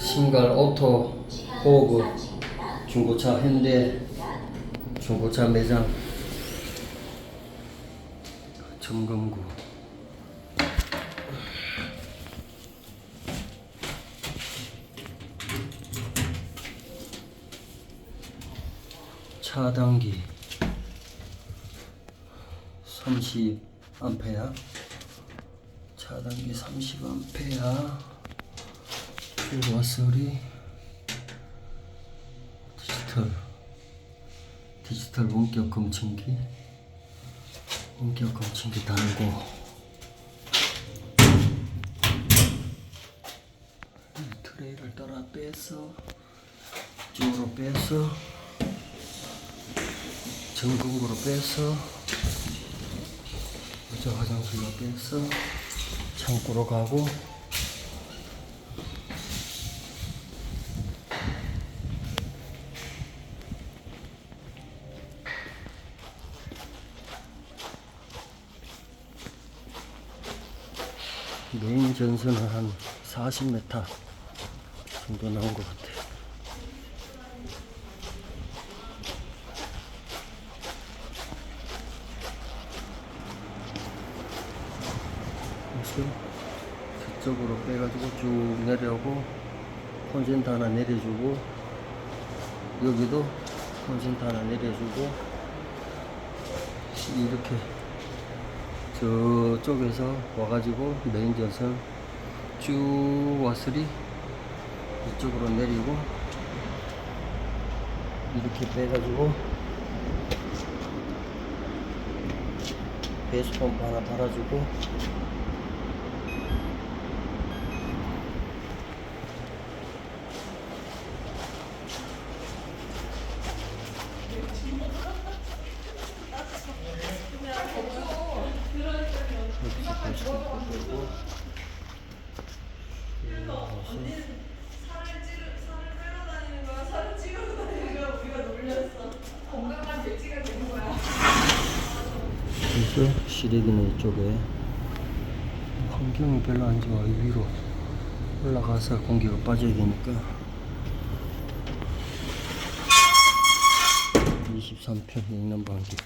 신갈 오토 호그 중고차 현대 중고차 매장 점검구. 차단기 30A 차단기 30A 그리 고 소리? 디지털. 디지털 원격 검침기. 원격 검침기 달고. 이 트레이를 따라 빼서 쪽으로 빼서 전공구로 빼서 여자 화장실로 빼서 창고로 가고 메인 전선은 한 40m 정도 나온 것 같아요. 저쪽으로 빼가지고 쭉 내려오고 콘센트 하나 내려주고 여기도 콘센트 하나 내려주고 이렇게 저쪽에서 와가지고 메인 전선 쭉 와서리 이쪽으로 내리고 이렇게 빼가지고 배수 펌프 하나 달아주고 그래서 시래기는 이쪽에 환경이 별로 안 좋아. 이 위로 올라가서 공기가 빠져야 되니까. 23평 냉난방기